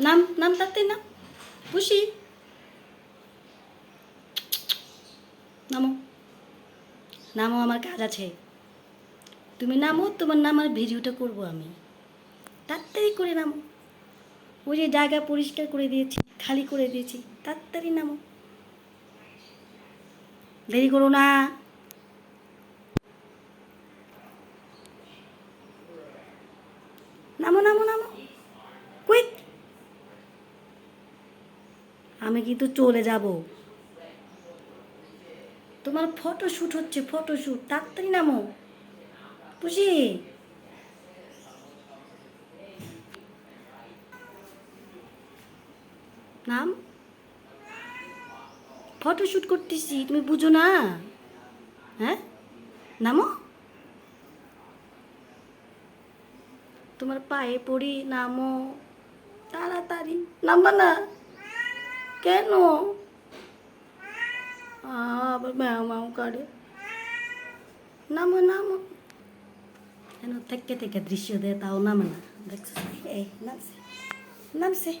নাম নাম তাড়াতাড়ি নাম। খুশি নামো। নামো, আমার কাজ আছে। তুমি নামো, তোমার নামার ভিডিওটা করব আমি। তাড়াতাড়ি করে নামো। ওই যে জায়গা পরিষ্কার করে দিয়েছি, খালি করে দিয়েছি, তাড়াতাড়ি নামো। দেরি করো না। নামো নামো নামো। আমি কিন্তু চলে যাব। তোমার ফটোশ্যুট হচ্ছে ফটোশ্যুট তাড়াতাড়ি নামো। খুশি নাম? ফটোশ্যুট করতেছি, তুমি বুঝো না? হ্যাঁ? নামো? তোমার পায়ে পড়ি, নামো। তাড়াতাড়ি। নামবা না। কেন আ, আবার ম্যাও ম্যাও করে নামো নামো কেন থেকে থেকে দৃশ্য দেয় তাও নামে না দেখছো এই নামছে নামছে